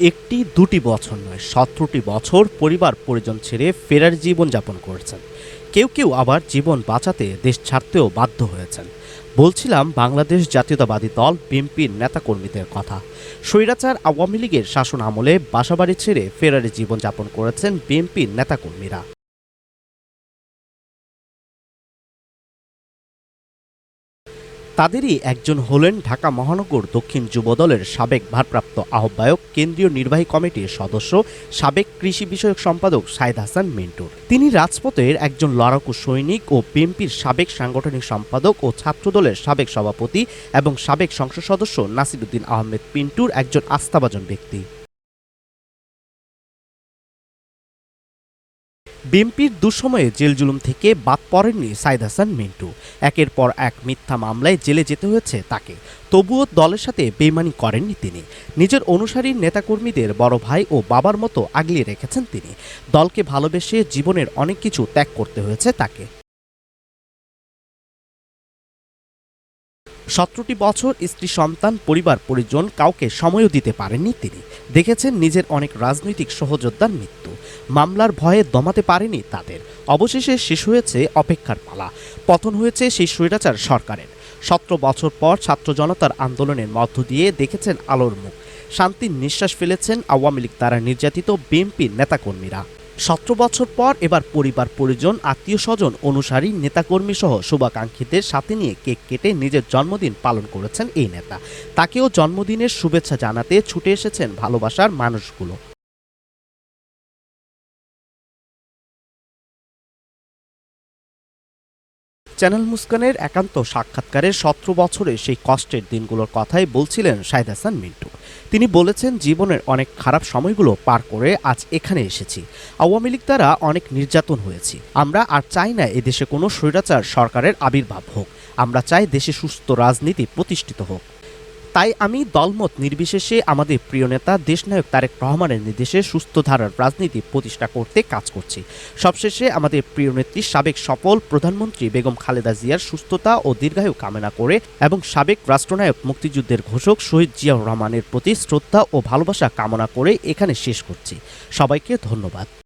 একটি, দুটি বছর নয়, সতেরোটি বছর পরিবার পরিজন ছেড়ে ফেরার জীবন যাপন করেছেন। কেউ কেউ আবার জীবন বাঁচাতে দেশ ছাড়তেও বাধ্য হয়েছেন। বলছিলাম বাংলাদেশ জাতীয়তাবাদী দল, বিএনপির নেতাকর্মীদের কথা। স্বৈরাচার আওয়ামী লীগের শাসন আমলে বাসাবাড়ি ছেড়ে ফেরারি জীবন যাপন করেছেন বিএনপির নেতাকর্মীরা। তাদেরই একজন হলেন ঢাকা মহানগর দক্ষিণ যুবদলের সাবেক ভারপ্রাপ্ত আহ্বায়ক, কেন্দ্রীয় নির্বাহী কমিটির সদস্য, সাবেক কৃষি বিষয়ক সম্পাদক সাইদ হাসান মিন্টুর। তিনি রাজপথের একজন লড়াকু সৈনিক ও বিএনপির সাবেক সাংগঠনিক সম্পাদক ও ছাত্রদলের সাবেক সভাপতি এবং সাবেক সংসদ সদস্য নাসিরুদ্দিন আহমেদ পিন্টুর একজন আস্থাভাজন ব্যক্তি। বিএনপির দুঃসময়ে জেল জুলুম থেকে বাদ পড়েননি সাইদ হাসান মিন্টু। একের পর এক মিথ্যা মামলায় জেলে যেতে হয়েছে তাকে। তবুও দলের সাথে বেইমানি করেননি তিনি। নিজের অনুসারীর নেতাকর্মীদের বড় ভাই ও বাবার মতো আগলিয়ে রেখেছেন তিনি। দলকে ভালোবেসে জীবনের অনেক কিছু ত্যাগ করতে হয়েছে তাকে। সতেরোটি বছর স্ত্রী, সন্তান, পরিবার, পরিজন কাউকে সময়ও দিতে পারেননি তিনি। দেখেছেন নিজের অনেক রাজনৈতিক সহযোদ্ধার মৃত্যু। মামলার ভয়ে দমাতে পারেনি তাদের। অবশেষে শেষ হয়েছে অপেক্ষার পালা। পতন হয়েছে সেই স্বৈরাচার সরকারের। সতেরো বছর পর ছাত্র জনতার আন্দোলনের মধ্য দিয়ে দেখেছেন আলোর মুখ। শান্তির নিঃশ্বাস ফেলেছেন আওয়ামী লীগ দ্বারা নির্যাতিত বিএনপির নেতাকর্মীরা। সতেরো বছর পর এবার পরিবার পরিজন, আত্মীয় স্বজন, অনুসারী নেতাকর্মী সহ শুভাকাঙ্ক্ষীদের সাথে নিয়ে কেক কেটে নিজের জন্মদিন পালন করেছেন এই নেতা। তাকেও জন্মদিনের শুভেচ্ছা জানাতে ছুটে এসেছেন ভালোবাসার মানুষগুলো। চ্যানেল মুস্কানের একান্ত সাক্ষাৎকারে সতেরো বছরে সেই কষ্টের দিনগুলোর কথাই বলছিলেন শাহিদ হাসান মিন্টু। তিনি বলেছেন, জীবনের অনেক খারাপ সময়গুলো পার করে আজ এখানে এসেছি। আওয়ামী লীগ দ্বারা অনেক নির্যাতন হয়েছি। আমরা আর চাই না এদেশে কোনো স্বৈরাচার সরকারের আবির্ভাব হোক। আমরা চাই দেশে সুস্থ রাজনীতি প্রতিষ্ঠিত হোক। তাই আমি দলমত নির্বিশেষে আমাদের প্রিয় নেতা দেশনায়ক তারেক রহমানের নির্দেশে সুস্থ ধারার রাজনীতি প্রতিষ্ঠা করতে কাজ করছি। সবশেষে আমাদের প্রিয় নেত্রী সাবেক সফল প্রধানমন্ত্রী বেগম খালেদা জিয়ার সুস্থতা ও দীর্ঘায়ু কামনা করে এবং সাবেক রাষ্ট্রনায়ক মুক্তিযুদ্ধের ঘোষক শহীদ জিয়াউর রহমানের প্রতি শ্রদ্ধা ও ভালোবাসা কামনা করে এখানে শেষ করছি। সবাইকে ধন্যবাদ।